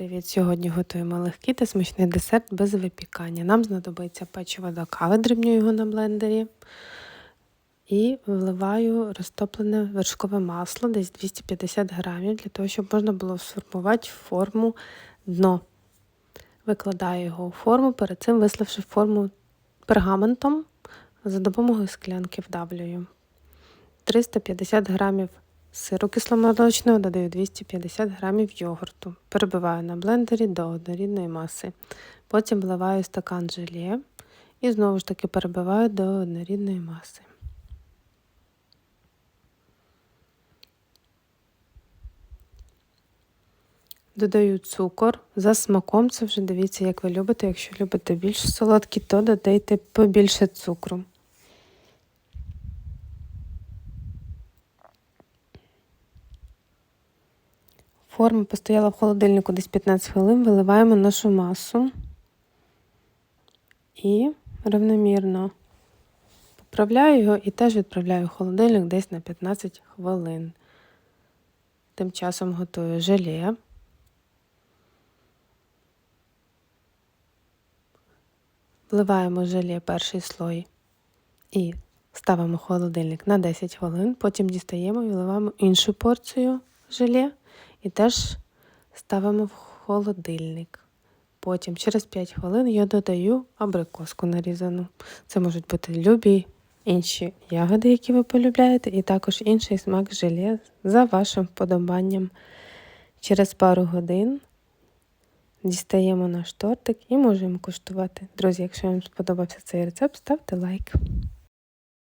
Привіт! Сьогодні готуємо легкий та смачний десерт без випікання. Нам знадобиться печиво до кави, дрібню його на блендері. І вливаю розтоплене вершкове масло, десь 250 грамів, для того, щоб можна було сформувати форму дно. Викладаю його у форму, перед цим виславши форму пергаментом, за допомогою склянки вдавлюю. 350 грамів сиру кисломолочного, додаю 250 грамів йогурту. Перебиваю на блендері до однорідної маси. Потім вливаю стакан желе і знову ж таки перебиваю до однорідної маси. Додаю цукор за смаком, це вже дивіться, як ви любите. Якщо любите більш солодкі, то додайте побільше цукру. Форма постояла в холодильнику десь 15 хвилин, виливаємо нашу масу і рівномірно поправляю його і теж відправляю в холодильник десь на 15 хвилин. Тим часом готую желе. Вливаємо желе перший слой і ставимо холодильник на 10 хвилин, потім дістаємо і вливаємо іншу порцію желе і теж ставимо в холодильник. Потім через 5 хвилин я додаю абрикоску нарізану. Це можуть бути любі інші ягоди, які ви полюбляєте, і також інший смак желе за вашим вподобанням. Через пару годин дістаємо наш тортик і можемо куштувати. Друзі, якщо вам сподобався цей рецепт, ставте лайк.